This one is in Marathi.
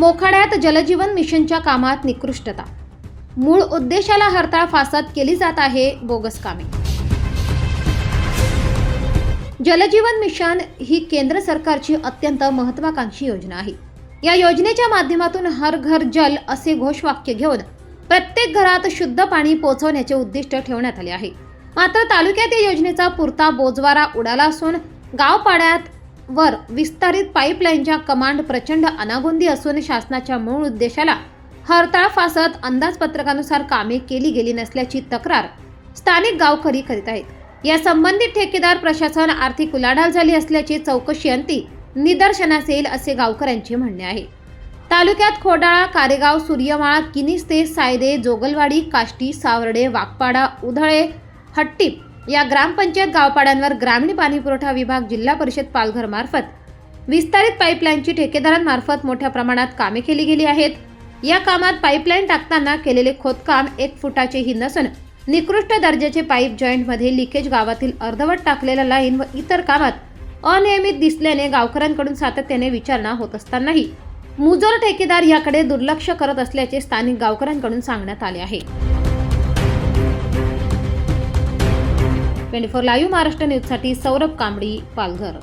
मोखाड्यात जलजीवन मिशनच्या कामात निकृष्टता. मूळ उद्देशाला हरताळ फासात केली जात आहे बोगस कामे. जलजीवन मिशन ही केंद्र सरकारची अत्यंत महत्वाकांक्षी योजना आहे. या योजनेच्या माध्यमातून हर घर जल असे घोषवाक्य घेऊन प्रत्येक घरात शुद्ध पाणी पोहोचवण्याचे उद्दिष्ट ठेवण्यात आले आहे. मात्र तालुक्यात या योजनेचा पुरता बोजवारा उडाला असून गावपाड्यात वर विस्तारित पाईपलाईनच्या कमांड प्रचंड अनागोंदी असून शासनाच्या मूळ उद्देशाला हरताळ फासत अंदाजपत्रकानुसार कामे केली गेली नसल्याची तक्रार स्थानिक गावकरी करीत आहेत. या संबंधित ठेकेदार प्रशासन आर्थिक उलाढाल झाली असल्याची चौकशी अंती निदर्शनास येईल असे गावकऱ्यांचे म्हणणे आहे. तालुक्यात खोडाळा कारेगाव सूर्यमाळा किनिस्ते सायदे जोगलवाडी काष्टी सावर्डे वाघपाडा उधळे हट्टीप या ग्रामपंचायत गावपाड्यांवर ग्रामीण पाणीपुरवठा विभाग जिल्हा परिषद पालघर मार्फत विस्तारित पाईपलाईनची ठेकेदारांमार्फत मोठ्या प्रमाणात कामे केली गेली आहेत. या कामात पाईपलाईन टाकताना केलेले खोदकाम एक फुटाचेही नसून निकृष्ट दर्जाचे पाईप जॉईंटमध्ये लिकेज गावातील अर्धवट टाकलेला लाईन व इतर कामात अनियमित दिसल्याने गावकऱ्यांकडून सातत्याने विचारणा होत असतानाही मुजोर ठेकेदार याकडे दुर्लक्ष करत असल्याचे स्थानिक गावकऱ्यांकडून सांगण्यात आले आहे. ट्वेंटी फोर लाईव्ह महाराष्ट्र न्यूजसाठी सौरभ कांबडी पालघर.